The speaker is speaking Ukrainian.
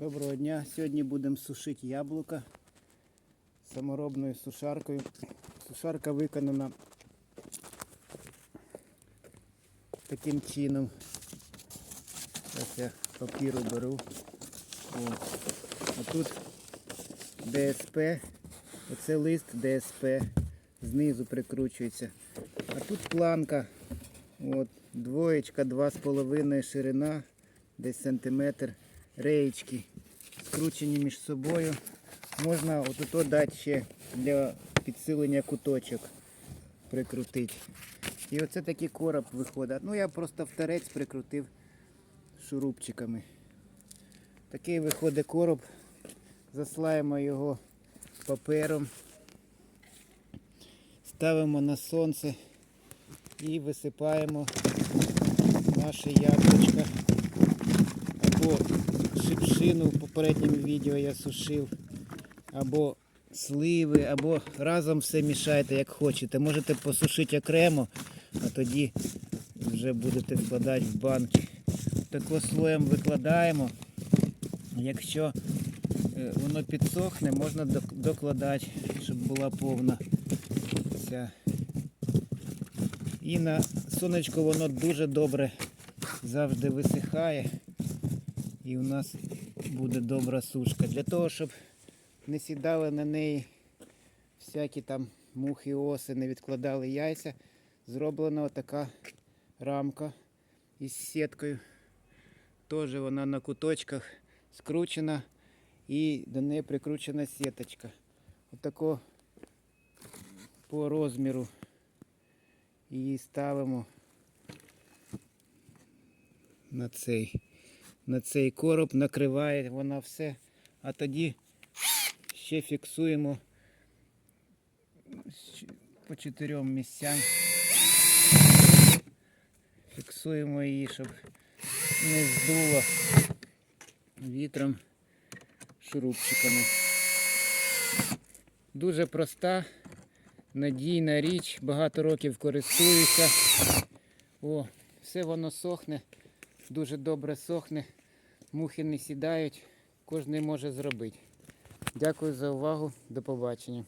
Доброго дня. Сьогодні будемо сушити яблука саморобною сушаркою. Сушарка виконана таким чином. Зараз я папіру беру. О. А тут ДСП. Оце лист ДСП. Знизу прикручується. А тут планка. От, двоєчка, два з половиною ширина, десь сантиметр. Реєчки скручені між собою. Можна отут дати ще для підсилення куточок прикрутити. І оце такий короб виходить. Ну я просто в тарець прикрутив шурупчиками. Такий виходить короб. Заслаємо його папером. Ставимо на сонце і висипаємо наше яблучко. Або в попередньому відео я сушив, або сливи, або разом все мішайте, як хочете. Можете посушити окремо, а тоді вже будете вкладати в банки. Тако слоєм викладаємо. Якщо е, воно підсохне, можна докладати, щоб була повна ця. І на сонечко воно дуже добре завжди висихає. І у нас буде добра сушка. Для того, щоб не сідали на неї всякі там мухи, оси, не відкладали яйця, зроблена така рамка із сіткою. Теж вона на куточках скручена і до неї прикручена сіточка. Отако по розміру її ставимо на цей, на цей короб, накриває вона все, а тоді ще фіксуємо по чотирьом місцям. Фіксуємо її, щоб не здуло вітром шурупчиками. Дуже проста, надійна річ, багато років користуюся. О, все воно сохне, дуже добре сохне, мухи не сідають, кожен може зробити. Дякую за увагу, до побачення.